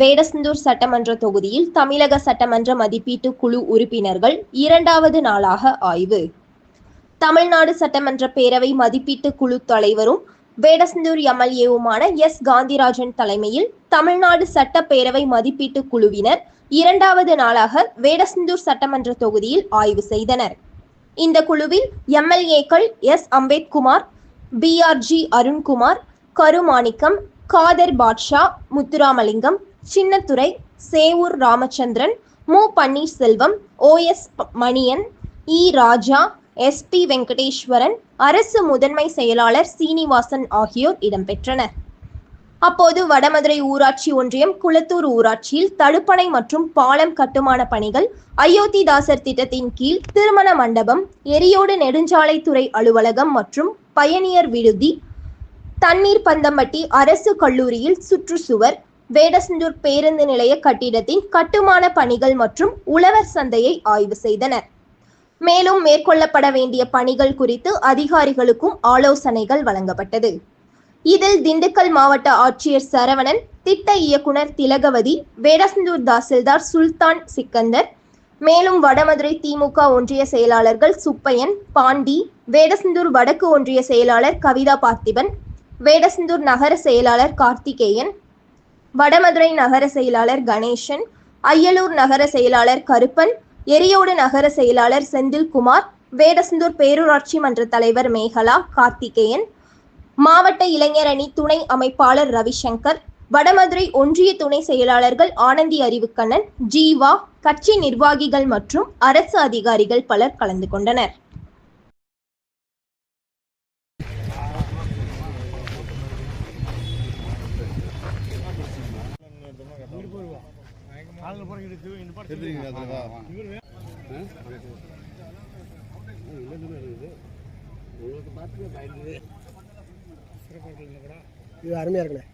வேடசந்தூர் சட்டமன்ற தொகுதியில் தமிழக சட்டமன்ற மதிப்பீட்டு குழு உறுப்பினர்கள் இரண்டாவது நாளாக ஆய்வு. தமிழ்நாடு சட்டமன்ற பேரவை மதிப்பீட்டு குழு தலைவரும் வேடசந்தூர் எம்எல்ஏவுமான எஸ். காந்திராஜன் தலைமையில் தமிழ்நாடு சட்டப்பேரவை மதிப்பீட்டு குழுவினர் இரண்டாவது நாளாக வேடசந்தூர் சட்டமன்ற தொகுதியில் ஆய்வு செய்தனர். இந்த குழுவில் எம்எல்ஏக்கள் எஸ். அம்பேத்குமார் பிஆர்ஜி அருண்குமார் கருமாணிக்கம் காதர் பாட்ஷா முத்துராமலிங்கம் சின்னத்துறை சேவூர் ராமச்சந்திரன் மு. பன்னீர்செல்வம் ஓஎஸ் மணியன் இ. ராஜா எஸ்பி வெங்கடேஸ்வரன் அரசு முதன்மை செயலாளர் சீனிவாசன் ஆகியோர் இடம்பெற்றனர். அப்போது வடமதுரை ஊராட்சி ஒன்றியம் குளத்தூர் ஊராட்சியில் தடுப்பணை மற்றும் பாலம் கட்டுமான பணிகள் அயோத்திதாசர் திட்டத்தின் கீழ் திருமண மண்டபம் எரியோடு நெடுஞ்சாலைத்துறை அலுவலகம் மற்றும் பயணியர் விடுதி தண்ணீர் பந்தம்பட்டி அரசு கல்லூரியில் சுற்றுச்சுவர் வேடசந்தூர் பேருந்து நிலைய கட்டிடத்தின் கட்டுமான பணிகள் மற்றும் உழவர் சந்தையை ஆய்வு செய்தனர். மேலும் மேற்கொள்ளப்பட வேண்டிய பணிகள் குறித்து அதிகாரிகளுக்கும் ஆலோசனைகள் வழங்கப்பட்டது. இதில் திண்டுக்கல் மாவட்ட ஆட்சியர் சரவணன் திட்ட இயக்குனர் திலகவதி வேடசந்தூர் தாசில்தார் சுல்தான் சிக்கந்தர் மேலும் வடமதுரை திமுக ஒன்றிய செயலாளர்கள் சுப்பையன் பாண்டி வேடசந்தூர் வடக்கு ஒன்றிய செயலாளர் கவிதா பார்த்திபன் வேடசந்தூர் நகர செயலாளர் கார்த்திகேயன் வடமதுரை நகர செயலாளர் கணேசன் அய்யலூர் நகர செயலாளர் கருப்பன் எரியோடு நகர செயலாளர் செந்தில்குமார் வேடசந்தூர் பேரூராட்சி மன்ற தலைவர் மேகலா கார்த்திகேயன் மாவட்ட இளைஞர் அணி துணை அமைப்பாளர் ரவிசங்கர் வடமதுரை ஒன்றிய துணை செயலாளர்கள் ஆனந்தி அறிவுக்கண்ணன் ஜீவா கட்சி நிர்வாகிகள் மற்றும் அரசு அதிகாரிகள் பலர் கலந்து கொண்டனர். காலில் போகிற எடுத்து இந்த பாட்டு அருமையாக இருக்குண்ணே